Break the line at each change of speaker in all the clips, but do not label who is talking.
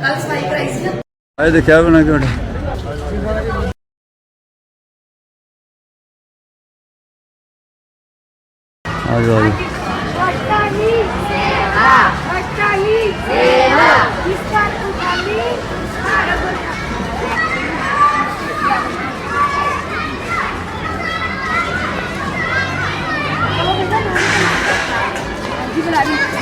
ਕੱਲ ਸਫ਼ਾਈ ਕਰਾਈ ਸੀ ਨਾ।
ਆਏ ਦੇਖਿਆ ਬਣਾ ਕਿਉਂ ਆ ਜਾਓ
ਜੀ ਵੱਡਾ ਹੀ ਸੇਵਾ ਵੱਡਾ ਹੀ
ਸੇਵਾ ਇਸ ਦਾ ਤੁਮਾਲੀ ਸਾਰਾ ਬੋਲਣਾ ਜੀ ਬੁਲਾ ਰਹੀ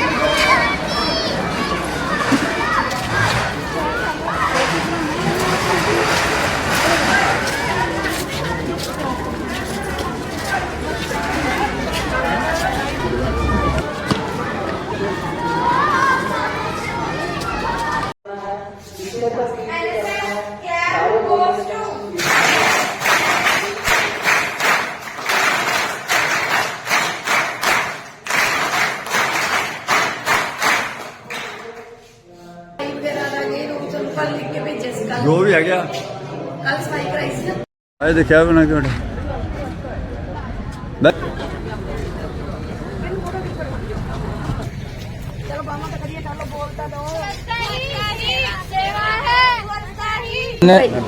ਜੋ ਵੀ ਹੈ ਗਿਆ
ਕੱਲ ਸਫ਼ਾਈ ਕਰਾਈ ਸੀ ਨਾ।
ਆਏ ਦੇਖਿਆ ਬਣਾ ਕਿਉਂ ਬੈ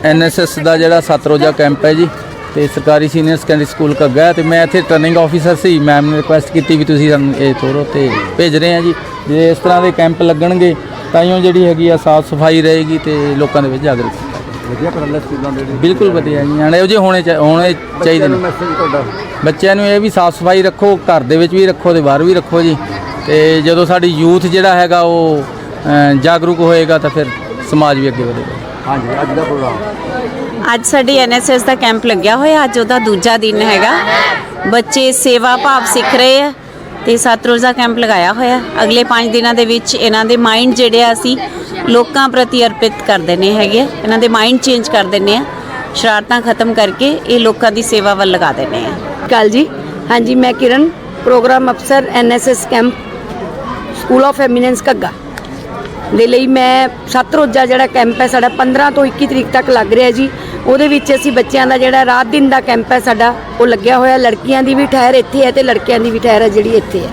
ਐਨਐਸਐਸ ਦਾ ਜਿਹੜਾ ਸੱਤ ਰੋਜ਼ਾ ਕੈਂਪ ਹੈ ਜੀ ਤੇ ਸਰਕਾਰੀ ਸੀਨੀਅਰ ਸੈਕੰਡਰੀ ਸਕੂਲ ਕੱਗਾ ਹੈ ਤੇ ਮੈਂ ਇੱਥੇ ਟਰਨਿੰਗ ਆਫੀਸਰ ਸੀ। ਮੈਮ ਨੇ ਰਿਕੁਐਸਟ ਕੀਤੀ ਵੀ ਤੁਸੀਂ ਸਾਨੂੰ ਇਹ ਤੋਰੋ ਤੇ ਭੇਜ ਰਹੇ ਆ ਜੀ। ਜੇ ਇਸ ਤਰ੍ਹਾਂ ਦੇ ਕੈਂਪ ਲੱਗਣਗੇ ਤਾਈਓ ਜਿਹੜੀ ਹੈਗੀ ਆ ਸਾਫ਼ ਸਫ਼ਾਈ ਰਹੇਗੀ ਤੇ ਲੋਕਾਂ ਦੇ ਵਿੱਚ ਜਾਗਰੂਕਤਾ
ਵਧੀਆ ਪੜ੍ਹਨ ਸਕੂਲਾਂ ਦੇ
ਬਿਲਕੁਲ ਵਧੀਆ ਜੀ ਨਿਆਣੇ ਇਹੋ ਜਿਹੇ ਹੋਣੇ ਹੋਣੇ ਚਾਹੀਦੇ ਨੇ।
ਮੈਸੇਜ ਤੁਹਾਡਾ?
ਬੱਚਿਆਂ ਨੂੰ ਇਹ ਵੀ ਸਾਫ਼ ਸਫ਼ਾਈ ਰੱਖੋ ਘਰ ਦੇ ਵਿੱਚ ਵੀ ਰੱਖੋ ਤੇ ਬਾਹਰ ਵੀ ਰੱਖੋ ਜੀ। ਤੇ ਜਦੋਂ ਸਾਡੀ ਯੂਥ ਜਿਹੜਾ ਹੈਗਾ ਉਹ ਅ, ਜਾਗਰੂਕ ਹੋਏਗਾ ਤਾਂ ਫਿਰ ਸਮਾਜ ਵੀ ਅੱਗੇ ਵਧੇਗਾ।
ਹਾਂਜੀ ਅੱਜ ਦਾ ਪ੍ਰੋਗਰਾਮ?
ਅੱਜ ਸਾਡੀ ਐਨਐਸਐਸ ਦਾ ਕੈਂਪ ਲੱਗਿਆ ਹੋਇਆ ਅੱਜ ਉਹਦਾ ਦੂਜਾ ਦਿਨ ਹੈਗਾ। ਬੱਚੇ ਸੇਵਾ ਭਾਵ ਸਿੱਖ ਰਹੇ ਆ। ਤੇ ਸੱਤ ਰੋਜ਼ਾ ਕੈਂਪ ਲਗਾਇਆ ਹੋਇਆ। ਅਗਲੇ 5 ਦਿਨਾਂ ਦੇ ਵਿੱਚ ਇਹਨਾਂ ਦੇ ਮਾਈਂਡ ਜਿਹੜੇ ਆ ਅਸੀਂ ਲੋਕਾਂ ਪ੍ਰਤੀ ਅਰਪਿਤ ਕਰ ਦੇਣੇ ਹੈਗੇ। ਆ। ਇਹਨਾਂ ਦੇ ਮਾਈਂਡ ਚੇਂਜ ਕਰ ਦਿੰਨੇ ਆ। ਸ਼ਰਾਰਤਾਂ ਖਤਮ ਕਰਕੇ ਇਹ ਲੋਕਾਂ ਦੀ ਸੇਵਾ ਵੱਲ ਲਗਾ ਦੇਣੇ ਆ।
ਕਾਲ ਜੀ। ਹਾਂਜੀ, ਮੈਂ ਕਿਰਨ, ਪ੍ਰੋਗਰਾਮ ਅਫਸਰ NSS camp school of eminence Ghagga. ਦੇ ਲਈ ਮੈਂ ਸੱਤ ਰੋਜ਼ਾ ਜਿਹੜਾ ਕੈਂਪ ਹੈ, ਸਾਡਾ 15 ਤੋਂ 21 ਤਰੀਕ ਤੱਕ ਲੱਗ ਰਿਹਾ ਜੀ। ਉਹਦੇ ਵਿੱਚ ਅਸੀਂ ਬੱਚਿਆਂ ਦਾ ਜਿਹੜਾ ਰਾਤ ਦਿਨ ਦਾ ਕੈਂਪ ਹੈ ਸਾਡਾ, ਉਹ ਲੱਗਿਆ ਹੋਇਆ, ਲੜਕੀਆਂ ਦੀ ਵੀ ਠਹਿਰ ਇੱਥੇ ਹੈ ਤੇ ਲੜਕਿਆਂ ਦੀ ਵੀ ਠਹਿਰ ਹੈ ਜਿਹੜੀ ਇੱਥੇ ਹੈ।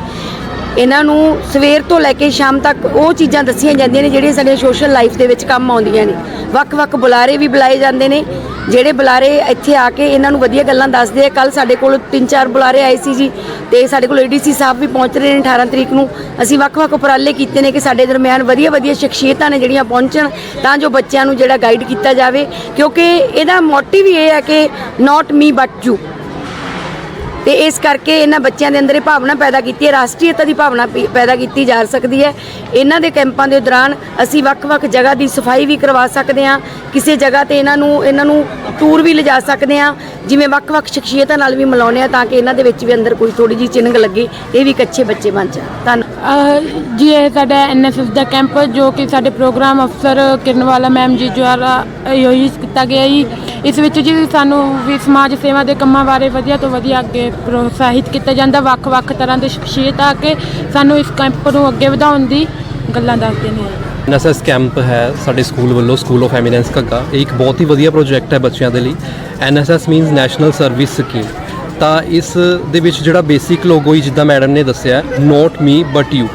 ਇਹਨਾਂ ਨੂੰ ਸਵੇਰ ਤੋਂ ਲੈ ਕੇ ਸ਼ਾਮ ਤੱਕ ਉਹ ਚੀਜ਼ਾਂ ਦੱਸੀਆਂ ਜਾਂਦੀਆਂ ਨੇ, ਜਿਹੜੀਆਂ ਸਾਡੀਆਂ ਸੋਸ਼ਲ ਲਾਈਫ ਦੇ ਵਿੱਚ ਕੰਮ ਆਉਂਦੀਆਂ ਨੇ। ਵੱਖ-ਵੱਖ ਬੁਲਾਰੇ ਵੀ ਬੁਲਾਏ ਜਾਂਦੇ ਨੇ, ਜਿਹੜੇ ਬੁਲਾਰੇ ਇੱਥੇ ਆ ਕੇ ਇਹਨਾਂ ਨੂੰ ਵਧੀਆ ਗੱਲਾਂ ਦੱਸਦੇ ਆ। ਕੱਲ ਸਾਡੇ ਕੋਲ ਤਿੰਨ ਚਾਰ ਬੁਲਾਰੇ ਆਏ ਸੀ ਜੀ, ਤੇ ਸਾਡੇ ਕੋਲ ਏਡੀਸੀ ਸਾਹਿਬ ਵੀ ਪਹੁੰਚ ਰਹੇ ਨੇ 18 ਤਰੀਕ ਨੂੰ। ਅਸੀਂ ਵੱਖ-ਵੱਖ ਉਪਰਾਲੇ ਕੀਤੇ ਨੇ ਕਿ ਸਾਡੇ ਦਰਮਿਆਨ ਵਧੀਆ-ਵਧੀਆ ਸ਼ਖਸੀਅਤਾਂ ਨੇ ਜਿਹੜੀਆਂ ਪਹੁੰਚਣ, ਤਾਂ ਜੋ ਬੱਚਿਆਂ ਨੂੰ ਜਿਹੜਾ ਗਾਈਡ ਕੀਤਾ ਜਾਵੇ। ਕਿਉਂਕਿ ਇਹਦਾ ਮੋਟਿਵ ਇਹ ਹੈ ਕਿ ਨਾਟ ਮੀ ਬਟ ਯੂ ਤੇ ਇਸ ਕਰਕੇ ਇਹਨਾਂ ਬੱਚਿਆਂ ਦੇ ਅੰਦਰ ਇਹ ਭਾਵਨਾ ਪੈਦਾ ਕੀਤੀ ਹੈ, ਰਾਸ਼ਟਰੀਅਤਾ ਦੀ ਭਾਵਨਾ ਪੀ- ਪੈਦਾ ਕੀਤੀ ਜਾ ਸਕਦੀ ਹੈ। ਇਹਨਾਂ ਦੇ ਕੈਂਪਾਂ ਦੇ ਦੌਰਾਨ ਅਸੀਂ ਵੱਖ-ਵੱਖ ਜਗ੍ਹਾ ਦੀ ਸਫ਼ਾਈ ਵੀ ਕਰਵਾ ਸਕਦੇ ਹਾਂ। ਕਿਸੇ ਜਗ੍ਹਾ ਤੇ ਇਹਨਾਂ ਨੂੰ ਇਹਨਾਂ ਨੂੰ ਟੂਰ ਵੀ ਲਿਜਾ ਸਕਦੇ ਹਾਂ। ਜਿਵੇਂ ਵੱਖ-ਵੱਖ ਸ਼ਖਸੀਅਤਾਂ ਨਾਲ ਵੀ ਮਿਲਾਉਂਦੇ ਹਾਂ ਤਾਂ ਕਿ ਇਹਨਾਂ ਦੇ ਵਿੱਚ ਵੀ ਅੰਦਰ ਕੋਈ ਥੋੜੀ ਜਿਹੀ ਚਿੰਨਗ ਲੱਗੇ, ਇਹ ਵੀ ਕੱਚੇ ਬੱਚੇ ਬਣ ਜਾਣ। ਧੰਨਵਾਦ।
ਜੀ, ਇਹ ਸਾਡਾ ਐਨਐਸਐਸ ਦਾ ਕੈਂਪ ਜੋ ਕਿ ਸਾਡੇ ਪ੍ਰੋਗਰਾਮ ਅਫਸਰ ਕਿਰਨਵਾਲਾ ਮੈਮ ਜੀ ਦੁਆਰਾ ਆਯੋਜਿਤ ਕੀਤਾ ਗਿਆ ਜੀ। ਇਸ ਵਿੱਚ ਜੀ ਸਾਨੂੰ ਵੀ ਸਮਾਜ ਸੇਵਾ ਦੇ ਕੰਮਾਂ ਬਾਰੇ ਵਧੀਆ ਤੋਂ ਵਧੀਆ ਅੱਗੇ ਪ੍ਰੋਤਸਾਹਿਤ ਕੀਤਾ ਜਾਂਦਾ, ਵੱਖ-ਵੱਖ ਤਰ੍ਹਾਂ ਦੇ ਸ਼ਖਸੀਅਤ ਆ ਕੇ ਸਾਨੂੰ ਇਸ ਕੈਂਪ ਨੂੰ ਅੱਗੇ ਵਧਾਉਣ ਦੀ ਗੱਲਾਂ ਦੱਸਦੇ ਨੇ।
ਐਨਐਸਐਸ ਕੈਂਪ ਹੈ ਸਾਡੇ ਸਕੂਲ ਵੱਲੋਂ ਸਕੂਲ ਆਫ ਐਮੀਨੈਂਸ ਘੱਗਾ। ਇਹ ਇੱਕ ਬਹੁਤ ਹੀ ਵਧੀਆ ਪ੍ਰੋਜੈਕਟ ਹੈ ਬੱਚਿਆਂ ਦੇ ਲਈ। NSS means national service scheme ਤਾਂ ਇਸ ਦੇ ਵਿੱਚ ਜਿਹੜਾ ਬੇਸਿਕ ਲੋਗੋ ਹੀ ਜਿੱਦਾਂ ਮੈਡਮ ਨੇ ਦੱਸਿਆ ਨੋਟ ਮੀ ਬਟ ਯੂ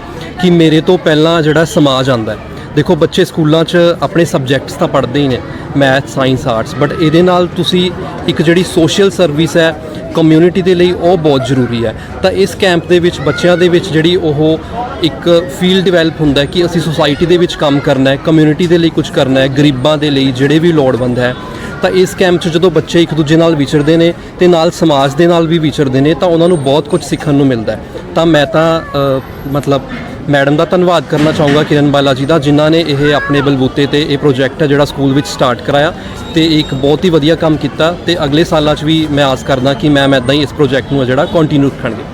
ਕਿ ਮੇਰੇ ਤੋਂ ਪਹਿਲਾਂ ਜਿਹੜਾ ਸਮਾਜ ਆਂਦਾ ਹੈ। ਦੇਖੋ, ਬੱਚੇ ਸਕੂਲਾਂ 'ਚ ਆਪਣੇ ਸਬਜੈਕਟਸ ਤਾਂ ਪੜ੍ਹਦੇ ਹੀ ਨੇ ਮੈਥ ਸਾਇੰਸ ਆਰਟਸ ਬਟ ਇਹਦੇ ਨਾਲ ਤੁਸੀਂ ਇੱਕ ਜਿਹੜੀ ਸੋਸ਼ਲ ਸਰਵਿਸ ਹੈ ਕਮਿਊਨਿਟੀ ਦੇ ਲਈ ਉਹ ਬਹੁਤ ਜ਼ਰੂਰੀ ਹੈ। ਤਾਂ ਇਸ ਕੈਂਪ ਦੇ ਵਿੱਚ, ਬੱਚਿਆਂ ਦੇ ਵਿੱਚ ਜਿਹੜੀ ਉਹ ਇੱਕ ਫੀਲ ਡਿਵੈਲਪ ਹੁੰਦਾ ਕਿ ਅਸੀਂ ਸੋਸਾਇਟੀ ਦੇ ਵਿੱਚ ਕੰਮ ਕਰਨਾ ਹੈ ਕਮਿਊਨਿਟੀ ਦੇ ਲਈ ਕੁਝ ਕਰਨਾ ਹੈ, ਗਰੀਬਾਂ ਦੇ ਲਈ ਜਿਹੜੇ ਵੀ ਲੋੜਵੰਦ ਹੈ, ਤਾਂ ਇਸ ਕੈਂਪ 'ਚ ਜਦੋਂ ਬੱਚੇ ਇੱਕ ਦੂਜੇ ਨਾਲ ਵਿਚਰਦੇ ਨੇ ਤੇ ਨਾਲ ਸਮਾਜ ਦੇ ਨਾਲ ਵੀ ਵਿਚਰਦੇ ਨੇ, ਤਾਂ ਉਹਨਾਂ ਨੂੰ ਬਹੁਤ ਕੁਝ ਸਿੱਖਣ ਨੂੰ ਮਿਲਦਾ ਹੈ। ਤਾਂ ਮੈਂ ਤਾਂ ਮਤਲਬ ਮੈਡਮ ਦਾ ਧੰਨਵਾਦ ਕਰਨਾ ਚਾਹੂੰਗਾ ਕਿਰਨ ਬਾਲਾ ਜੀ ਦਾ, ਜਿਨ੍ਹਾਂ ਨੇ ਇਹ ਆਪਣੇ ਬਲਬੂਤੇ ਤੇ ਇਹ ਪ੍ਰੋਜੈਕਟ ਹੈ ਜਿਹੜਾ ਸਕੂਲ ਵਿੱਚ ਸਟਾਰਟ ਕਰਾਇਆ ਤੇ ਇੱਕ ਬਹੁਤ ਹੀ ਵਧੀਆ ਕੰਮ ਕੀਤਾ ਤੇ ਅਗਲੇ ਸਾਲਾਂ 'ਚ ਵੀ ਮੈਂ ਆਸ ਕਰਦਾ ਕਿ ਮੈਮ ਇਦਾਂ ਹੀ ਇਸ ਪ੍ਰੋਜੈਕਟ ਨੂੰ ਜਿਹੜਾ ਕੰਟੀਨਿਊ ਰੱਖਣਗੇ।